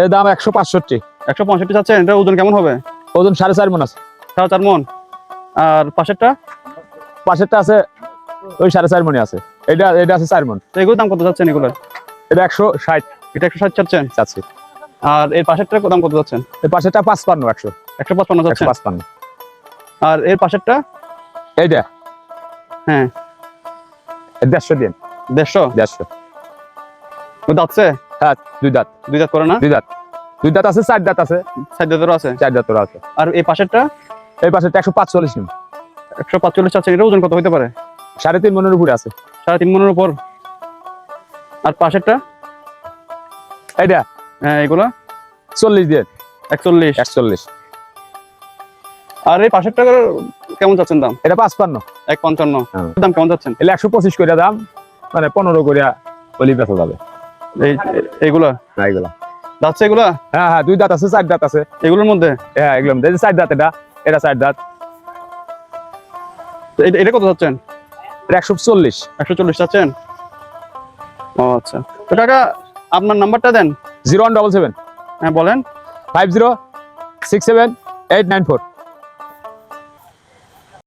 এর দাম একশো পাঁচষট্টি। একশো পঁয়ষট্টি চাচ্ছেন? এটা ওজন কেমন হবে? ওজন সাড়ে চার মন আছে। সাড়ে চার মন। আর পাশেরটা? পাশেরটা আছে ওই সাড়ে চার মনে আছে। এটা এটা আছে চার মন। এগুলোর দাম কত যাচ্ছেন এগুলো এটা একশো ষাট। এটা একশো ষাট চাচ্ছেন? চাচ্ছি। আর এর পাশেরটা দাম কত যাচ্ছেন এই পাশেরটা পাঁচপান্ন একশো। একশো পঁচপান্ন যাচ্ছেন পাঁচপান্ন। আর এর পাশেরটা? এইটা? হ্যাঁ। দেড়শো দিন দেড়শো? দেড়শো। দাঁতছে? হ্যাঁ দুই দাঁত। দুই দাঁত করে না? দুই দাঁত। দুই দাঁত আছে চার দাঁত আছে। সাইড দাঁতেরও আছে? চার দাঁত আছে। আর এই পাশেরটা? এই পাশেরটা একশো পাঁচচল্লিশ নিম একশো পাঁচচল্লিশ চাচ্ছেন এটা ওজন কত হতে পারে? সাড়ে তিন মনের উপরে আছে। সাড়ে তিন মনের উপর। আর পাশেরটা? এইটা? হ্যাঁ এগুলো? চল্লিশ দিন একচল্লিশ। একচল্লিশ। আর এই পাশেরটা কেমন দাম? এটা পাঁচপান্ন। এক পঞ্চান্ন। হ্যাঁ। দাম কেমন একশো পঁচিশ করে দাম মানে পনেরো করে অলি বেচা যাবে। এগুলা? এগুলা। হ্যাঁ হ্যাঁ দুই দাঁত আছে চার দাঁত আছে। এগুলোর মধ্যে? হ্যাঁ চার দাঁত এটা এটা চার দাঁত। এটা- এটা কত যাচ্ছেন এটা একশো চল্লিশ। একশো চল্লিশ চাচ্ছেন? ও আচ্ছা। তো কাকা আপনার নাম্বারটা দেন। Zero one double seven. হ্যাঁ বলেন। Five zero six seven eight nine four.